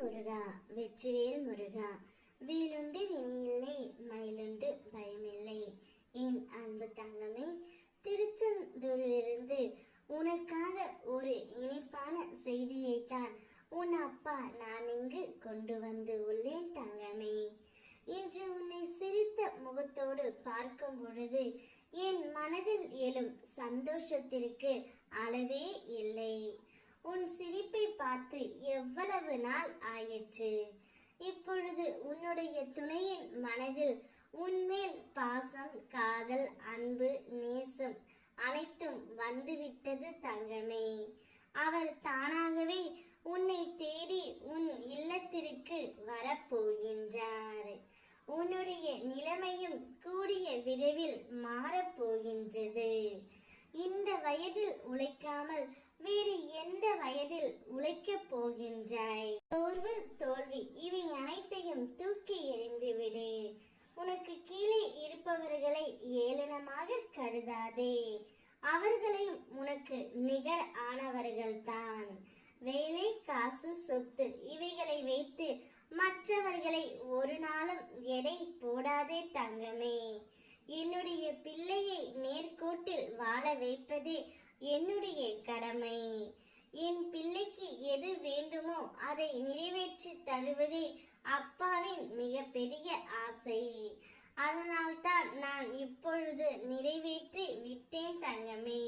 முருகா வெற்றிவேல் முருகா. வேலுண்டு வினியில்லை மயிலுண்டு பயமில்லை. என் அன்பு தங்கமே திருச்செந்தூரிலிருந்து உனக்காக ஒரு இனிப்பான செய்தியைத்தான் உன் அப்பா நான் இங்கு கொண்டு வந்து உள்ளேன் தங்கமே. இன்று உன்னை சிரித்த முகத்தோடு பார்க்கும் பொழுது என் மனதில் எழும் சந்தோஷத்திற்கு அளவே இல்லை. உன் சிரிப்பை பார்த்து எவ்வளவு நாள் ஆயிற்று? இப்பொழுது உன்னுடைய துணையின் மனதில் உன்மேல் பாசம் காதல் அன்பு நேசம் அனைத்தும் வந்துவிட்டது தங்கமே. அவர் தானாகவே உன்னை தேடி உன் இல்லத்திற்கு வரப்போகின்றார். உன்னுடைய நிலைமையும் கூடிய விரைவில் மாறப்போகின்றது. இந்த வயதில் உழைக்காமல் வேறு எந்த வயதில் உழைக்கப் போகின்றாய்? சோர்வு தோல்வி இவை அனைத்தையும் தூக்கி எறிந்து விடு. உனக்கு கீழே இருப்பவர்களை ஏளனமாக கருதாதே. அவர்களையும் உனக்கு நிகர் ஆனவர்கள்தான். வேலை காசு சொத்து இவைகளை வைத்து மற்றவர்களை ஒரு நாளும் எடை போடாதே தங்கமே. என்னுடைய பிள்ளையை நேர்கோட்டில் வாழ வைப்பதே என்னுடைய கடமை. என் பிள்ளைக்கு எது வேண்டுமோ அதை நிறைவேற்றி தருவதே அப்பாவின் மிகப்பெரிய ஆசை. அதனால்தான் நான் இப்பொழுது நிறைவேற்றி விட்டேன் தங்கமே.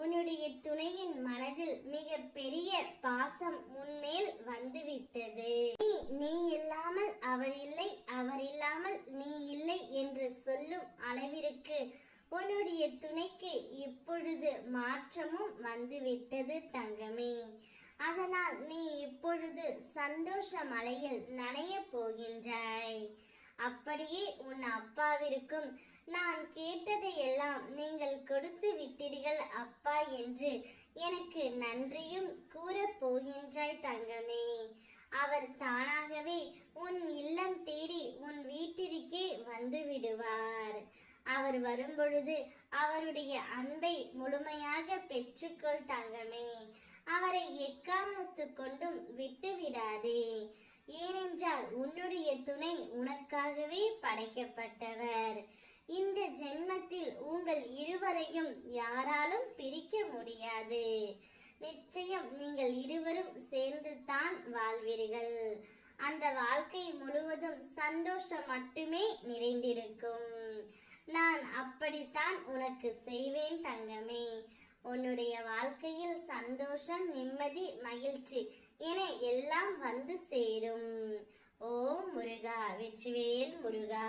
உன்னுடைய துணையின் மனதில் மிக பெரிய பாசம் உன்மேல் வந்துவிட்டது. நீ நீ இல்லாமல் அவர் இல்லை அவர் இல்லாமல் நீ இல்லை என்று சொல்லும் அளவிற்கு உன்னுடைய துணைக்கு இப்பொழுது மாற்றமும் வந்துவிட்டது தங்கமே. அதனால் நீ இப்பொழுது சந்தோஷ மலையில் நனைய போகின்றாய். அப்படியே உன் அப்பாவிற்கும் நான் கேட்டதையெல்லாம் நீங்கள் கொடுத்து விட்டீர்கள் அப்பா என்று எனக்கு நன்றியும் கூறப் போகின்றாய் தங்கமே. அவர் தானாகவே உன் இல்லம் தேடி உன் வீட்டிற்கே வந்து விடுவார். அவர் வரும்பொழுது அவருடைய அன்பை முழுமையாக பெற்றுக்கொள் தங்கமே. அவரை எக்காரணத்து கொண்டும் விட்டு விடாதே ஏனென்றால் உன்னுடைய துணை உனக்காகவே படைக்கப்பட்டவர். இந்த ஜென்மத்தில் உங்கள் இருவரையும் யாராலும் பிரிக்க முடியாது. நிச்சயம் நீங்கள் இருவரும் சேர்ந்து தான் வாழ்வீர்கள். அந்த வாழ்க்கை முழுவதும் சந்தோஷம் மட்டுமே நிறைந்திருக்கும். நான் அப்படித்தான் உனக்கு செய்வேன் தங்கமே. உன்னுடைய வாழ்க்கையில் சந்தோஷம் நிம்மதி மகிழ்ச்சி என எல்லாம் வந்து சேரும். ஓம் முருகா வெற்றிவேல் முருகா.